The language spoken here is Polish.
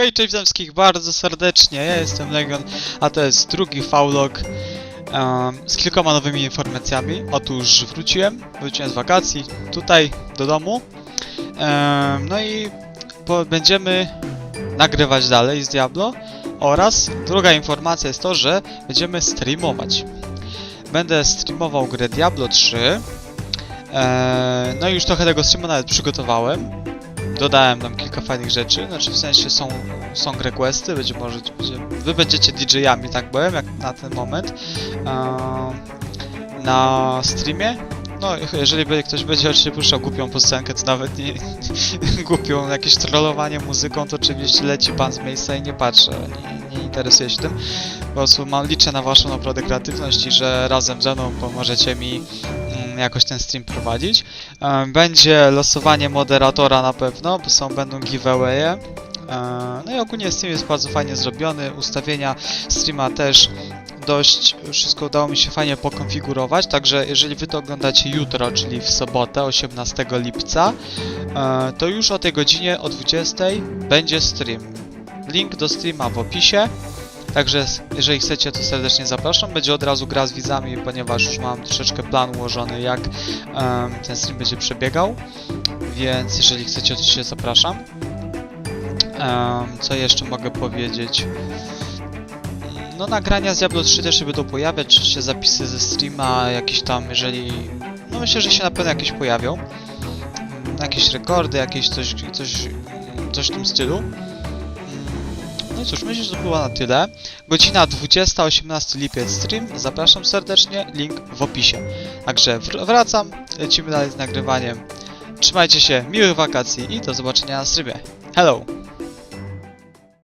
Hej, cześć wszystkich bardzo serdecznie, ja jestem Legion, a to jest drugi faulog um, z kilkoma nowymi informacjami. Otóż wróciłem, wróciłem z wakacji tutaj do domu, Em, no i będziemy nagrywać dalej z Diablo oraz druga informacja jest to, że będziemy streamować. Będę streamował grę Diablo 3, Eee, no i już trochę tego streamu nawet przygotowałem. Dodałem tam kilka fajnych rzeczy, znaczy w sensie są, są requesty, będzie może, będzie, wy będziecie DJ-ami, tak powiem, jak na ten moment, eee, na streamie. No, jeżeli będzie, ktoś będzie oczywiście puszczał głupią piosenkę, to nawet nie, głupią, jakieś trollowanie muzyką, to oczywiście leci pan z miejsca i nie patrzę, nie, nie interesuję się tym. Po prostu mam, liczę na waszą naprawdę kreatywność i że razem ze mną pomożecie mi jakoś ten stream prowadzić. Będzie losowanie moderatora na pewno, bo są będą giveawaye. E, No i ogólnie stream jest bardzo fajnie zrobiony, ustawienia streama też dość, wszystko udało mi się fajnie pokonfigurować, także jeżeli wy to oglądacie jutro, czyli w sobotę 18 lipca, e, to już o tej godzinie o 20 będzie stream. Link do streama w opisie. Także jeżeli chcecie, to serdecznie zapraszam. Będzie od razu gra z widzami, ponieważ już mam troszeczkę plan ułożony, jak em, ten stream będzie przebiegał. Więc jeżeli chcecie, to się zapraszam. Em, co jeszcze mogę powiedzieć? No nagrania z Diablo 3 też się będą pojawiać, oczywiście zapisy ze streama, jakieś tam, jeżeli... No myślę, że się na pewno jakieś pojawią. Jakieś rekordy, jakieś coś, coś, coś w tym stylu. No cóż, myślę, że to było na tyle. Godzina 20, 18 lipiec stream. Zapraszam serdecznie, link w opisie. Także wr- wracam, lecimy dalej z nagrywaniem. Trzymajcie się, miłych wakacji i do zobaczenia na streamie. Hello!